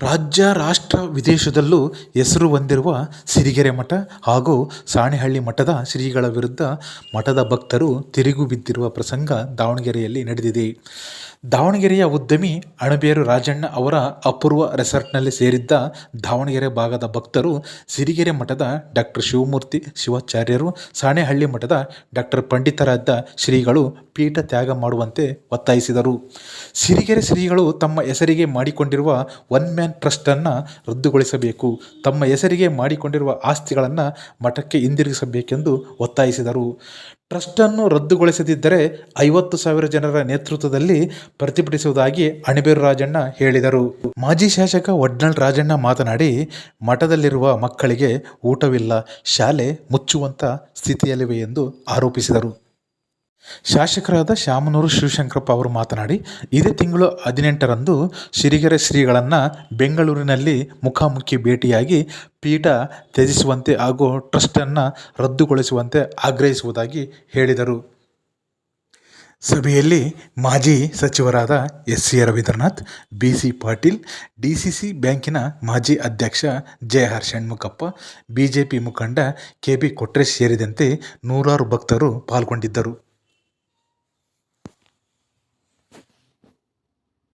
ರಾಜ್ಯ, ರಾಷ್ಟ್ರ ವಿದೇಶದಲ್ಲೂ ಹೆಸರು ಹೊಂದಿರುವ ಸಿರಿಗೆರೆ ಮಠ ಹಾಗೂ ಸಾಣೆಹಳ್ಳಿ ಮಠದ ಶ್ರೀಗಳ ವಿರುದ್ಧ ಮಠದ ಭಕ್ತರು ತಿರುಗು ಬಿದ್ದಿರುವ ಪ್ರಸಂಗ ದಾವಣಗೆರೆಯಲ್ಲಿ ನಡೆದಿದೆ. ದಾವಣಗೆರೆಯ ಉದ್ಯಮಿ ಅಣಬೇರು ರಾಜಣ್ಣ ಅವರ ಅಪೂರ್ವ ರೆಸಾರ್ಟ್ನಲ್ಲಿ ಸೇರಿದ್ದ ದಾವಣಗೆರೆ ಭಾಗದ ಭಕ್ತರು ಸಿರಿಗೆರೆ ಮಠದ ಡಾಕ್ಟರ್ ಶಿವಮೂರ್ತಿ ಶಿವಾಚಾರ್ಯರು, ಸಾಣೆಹಳ್ಳಿ ಮಠದ ಡಾಕ್ಟರ್ ಪಂಡಿತರಾದ ಶ್ರೀಗಳು ಪೀಠ ತ್ಯಾಗ ಮಾಡುವಂತೆ ಒತ್ತಾಯಿಸಿದರು. ಸಿರಿಗೆರೆ ಶ್ರೀಗಳು ತಮ್ಮ ಹೆಸರಿಗೆ ಮಾಡಿಕೊಂಡಿರುವ ಒನ್ ಟ್ರಸ್ಟನ್ನು ರದ್ದುಗೊಳಿಸಬೇಕು. ತಮ್ಮ ಹೆಸರಿಗೆ ಮಾಡಿಕೊಂಡಿರುವ ಆಸ್ತಿಗಳನ್ನು ಮಠಕ್ಕೆ ಹಿಂದಿರುಗಿಸಬೇಕೆಂದು ಒತ್ತಾಯಿಸಿದರು. ಟ್ರಸ್ಟನ್ನು ರದ್ದುಗೊಳಿಸದಿದ್ದರೆ ಐವತ್ತು ಸಾವಿರ ಜನರ ನೇತೃತ್ವದಲ್ಲಿ ಪ್ರತಿಭಟಿಸುವುದಾಗಿ ಅಣಬೇರು ರಾಜಣ್ಣ ಹೇಳಿದರು. ಮಾಜಿ ಶಾಸಕ ವಡ್ನಾಳ್ ರಾಜಣ್ಣ ಮಾತನಾಡಿ, ಮಠದಲ್ಲಿರುವ ಮಕ್ಕಳಿಗೆ ಊಟವಿಲ್ಲ, ಶಾಲೆ ಮುಚ್ಚುವಂಥ ಸ್ಥಿತಿಯಲ್ಲಿವೆ ಎಂದು ಆರೋಪಿಸಿದರು. ಶಾಸಕರಾದ ಶಾಮನೂರು ಶಿವಶಂಕರಪ್ಪ ಅವರು ಮಾತನಾಡಿ, ಇದೇ ತಿಂಗಳು ಹದಿನೆಂಟರಂದು ಸಿರಿಗೆರೆ ಶ್ರೀಗಳನ್ನು ಬೆಂಗಳೂರಿನಲ್ಲಿ ಮುಖಾಮುಖಿ ಭೇಟಿಯಾಗಿ ಪೀಠ ತ್ಯಜಿಸುವಂತೆ ಹಾಗೂ ಟ್ರಸ್ಟನ್ನು ರದ್ದುಗೊಳಿಸುವಂತೆ ಆಗ್ರಹಿಸುವುದಾಗಿ ಹೇಳಿದರು. ಸಭೆಯಲ್ಲಿ ಮಾಜಿ ಸಚಿವರಾದ S C Ravindranath B C Patil, D C C ಬ್ಯಾಂಕಿನ ಮಾಜಿ ಅಧ್ಯಕ್ಷ ಜೆ ಆರ್ ಷಣ್ಮುಖಪ್ಪ ಬಿಜೆಪಿ ಮುಖಂಡ ಕೆ ಬಿ ಕೊಟ್ರೇಶ್ ಸೇರಿದಂತೆ ನೂರಾರು ಭಕ್ತರು ಪಾಲ್ಗೊಂಡಿದ್ದರು.